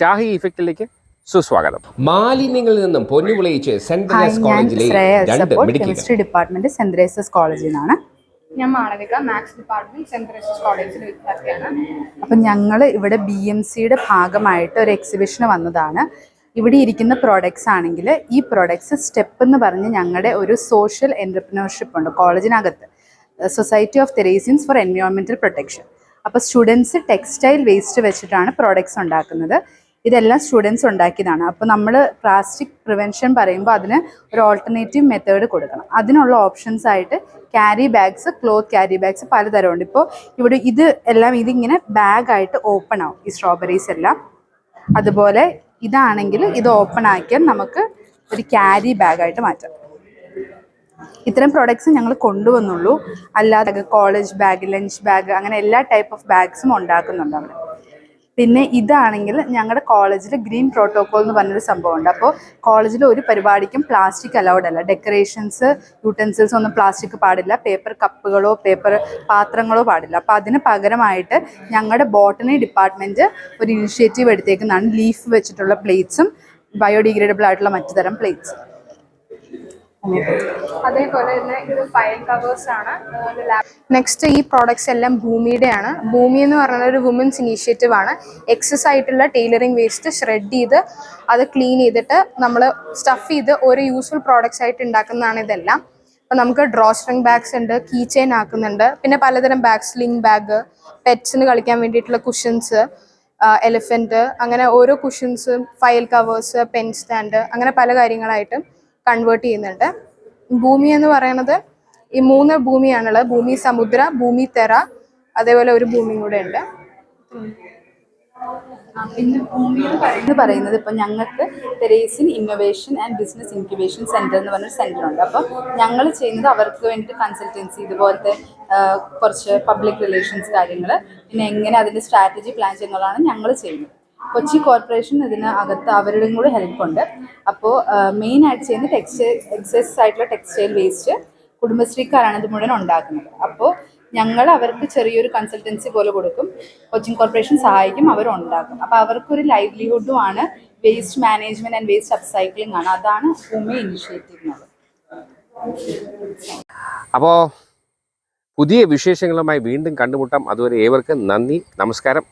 ഷാഹി ഇഫക്റ്റിലേക്ക് സുസ്വാഗതം. മാലിന്യങ്ങളിൽ നിന്നും പൊന്നു വിളയിച്ച് സെന്റ് കോളേജിലെ രണ്ട് medical chemistry department Saint Teresa's കോളേജിൽ നിന്നാണ്. ഞാൻ Malavika maths department Saint Teresa's കോളേജിലെ വിദ്യാർത്ഥിയാണ്. അപ്പം ഞങ്ങൾ ഇവിടെ ബി എം സിയുടെ ഭാഗമായിട്ട് ഒരു എക്സിബിഷന് വന്നതാണ്. ഇവിടെ ഇരിക്കുന്ന പ്രോഡക്ട്സ് ആണെങ്കിൽ ഈ പ്രോഡക്ട്സ് സ്റ്റെപ്പ് എന്ന് പറഞ്ഞ് ഞങ്ങളുടെ ഒരു സോഷ്യൽ എന്റർപ്രിനർഷിപ്പ് ഉണ്ട് കോളേജിനകത്ത്. സൊസൈറ്റി ഓഫ് തെരേസിയൻസ് ഫോർ എൻവയോൺമെന്റൽ പ്രൊട്ടക്ഷൻ അപ്പോൾ സ്റ്റുഡൻസ് ടെക്സ്റ്റൈൽ വേസ്റ്റ് വെച്ചിട്ടാണ് പ്രോഡക്ട്സ് ഉണ്ടാക്കുന്നത്. ഇതെല്ലാം സ്റ്റുഡൻസ് ഉണ്ടാക്കിയതാണ്. അപ്പോൾ നമ്മൾ പ്ലാസ്റ്റിക് പ്രിവെൻഷൻ പറയുമ്പോൾ അതിന് ഒരു ഓൾട്ടർനേറ്റീവ് മെത്തേഡ് കൊടുക്കണം. അതിനുള്ള ഓപ്ഷൻസ് ആയിട്ട് carry bags cloth carry bags പലതരമുണ്ട്. ഇപ്പോൾ ഇവിടെ ഇത് എല്ലാം ഇതിങ്ങനെ ബാഗായിട്ട് ഓപ്പൺ ആവും ഈ സ്ട്രോബെറീസ് എല്ലാം. അതുപോലെ ഇതാണെങ്കിൽ ഇത് ഓപ്പൺ ആക്കിയാൽ നമുക്ക് ഒരു ക്യാരി ബാഗായിട്ട് മാറ്റാം. ഇത്തരം പ്രൊഡക്ട്സ് ഞങ്ങൾ കൊണ്ടുവന്നുള്ളൂ. അല്ലാതെ കോളേജ് ബാഗ് ലഞ്ച് ബാഗ് അങ്ങനെ എല്ലാ ടൈപ്പ് ഓഫ് ബാഗ്സും ഉണ്ടാക്കുന്നുണ്ട് അവിടെ. പിന്നെ ഇതാണെങ്കിൽ ഞങ്ങളുടെ കോളേജിൽ ഗ്രീൻ പ്രോട്ടോകോൾ എന്ന് പറഞ്ഞൊരു സംഭവമുണ്ട് അപ്പോൾ കോളേജിൽ ഒരു പരിപാടിക്കും പ്ലാസ്റ്റിക് അലൗഡ് അല്ല. ഡെക്കറേഷൻസ് യൂട്ടൻസിൽസ് ഒന്നും പ്ലാസ്റ്റിക് പാടില്ല. പേപ്പർ കപ്പുകളോ പേപ്പർ പാത്രങ്ങളോ പാടില്ല. അപ്പോൾ അതിന് പകരമായിട്ട് ഞങ്ങളുടെ ബോട്ടണി ഡിപ്പാർട്ട്മെന്റ് ഒരു ഇനിഷ്യേറ്റീവ് എടുത്തേക്കുന്നതാണ്. ലീഫ് വെച്ചിട്ടുള്ള പ്ലേറ്റ്സും ബയോഡിഗ്രേഡബിൾ ആയിട്ടുള്ള മറ്റു തരം പ്ലേറ്റ്സും അതേപോലെ തന്നെ ഇത് ഫയൽ കവേഴ്സ് ആണ്. നെക്സ്റ്റ് ഈ പ്രോഡക്ട്സ് എല്ലാം ഭൂമിയുടെ ആണ് ഭൂമി എന്ന് പറയുന്നത് ഒരു വുമൻസ് ഇനീഷ്യേറ്റീവ് ആണ്. എക്സസ് ആയിട്ടുള്ള ടൈലറിംഗ് വേസ്റ്റ് ഷ്രെഡ് ചെയ്ത് അത് ക്ലീൻ ചെയ്തിട്ട് നമ്മൾ സ്റ്റഫ് ചെയ്ത് ഒരു യൂസ്ഫുൾ പ്രോഡക്ട്സ് ആയിട്ട് ഉണ്ടാക്കുന്നതാണ് ഇതെല്ലാം. അപ്പോൾ നമുക്ക് ഡ്രോ സ്ട്രിങ് ബാഗ്സ് ഉണ്ട് കീ ചെയിൻ ആക്കുന്നുണ്ട്. പിന്നെ പലതരം ബാഗ് സ്ലിംഗ് ബാഗ് പെറ്റ്സിന് കളിക്കാൻ വേണ്ടിയിട്ടുള്ള കുഷൻസ് എലിഫന്റ് അങ്ങനെ ഓരോ കുഷൻസും ഫയൽ കവേഴ്സ് പെൻ സ്റ്റാൻഡ് അങ്ങനെ പല കാര്യങ്ങളായിട്ട് കൺവേർട്ട് ചെയ്യുന്നുണ്ട്. ഭൂമി എന്ന് പറയുന്നത് ഈ മൂന്ന് ഭൂമിയാണുള്ളത്. ഭൂമി സമുദ്ര ഭൂമി തെറ അതേപോലെ ഒരു ഭൂമിയും കൂടെ ഉണ്ട്. എന്ന് പറയുന്നത് ഇപ്പം ഞങ്ങൾക്ക് Teresian innovation and business incubation centre എന്ന് പറഞ്ഞൊരു സെന്റർ ഉണ്ട്. അപ്പം ഞങ്ങൾ ചെയ്യുന്നത് അവർക്ക് വേണ്ടിയിട്ട് കൺസൾട്ടൻസി ഇതുപോലത്തെ കുറച്ച് പബ്ലിക് റിലേഷൻസ് കാര്യങ്ങൾ പിന്നെ എങ്ങനെ അതിന്റെ സ്ട്രാറ്റജി പ്ലാൻ ചെയ്യുന്നതാണ് ഞങ്ങൾ ചെയ്യുന്നത്. കൊച്ചി കോർപ്പറേഷൻ ഇതിന് അകത്ത് അവരുടെയും കൂടെ ഹെൽപ്പുണ്ട് അപ്പോൾ മെയിൻ ആയിട്ട് ചെയ്യുന്നത് ടെക്സ്റ്റൈൽ എക്സസ് ആയിട്ടുള്ള ടെക്സ്റ്റൈൽ വേസ്റ്റ് കുടുംബശ്രീക്കാരാണ് ഇത് മുഴുവൻ ഉണ്ടാക്കുന്നത്. അപ്പോൾ ഞങ്ങൾ അവർക്ക് ചെറിയൊരു കൺസൾട്ടൻസി പോലെ കൊടുക്കും. കൊച്ചിങ് കോർപ്പറേഷൻ സഹായിക്കും അവർ ഉണ്ടാക്കും. അപ്പോൾ അവർക്കൊരു ലൈവ്ലിഹുഡും ആണ് waste management and waste upcycling ആണ്. അതാണ് ഭൂമി ഇനിഷ്യേറ്റീവ് അപ്പോൾ പുതിയ വിശേഷങ്ങളുമായി വീണ്ടും കണ്ടുമുട്ടാം. അതുവരെ ഏവർക്കും നന്ദി നമസ്കാരം.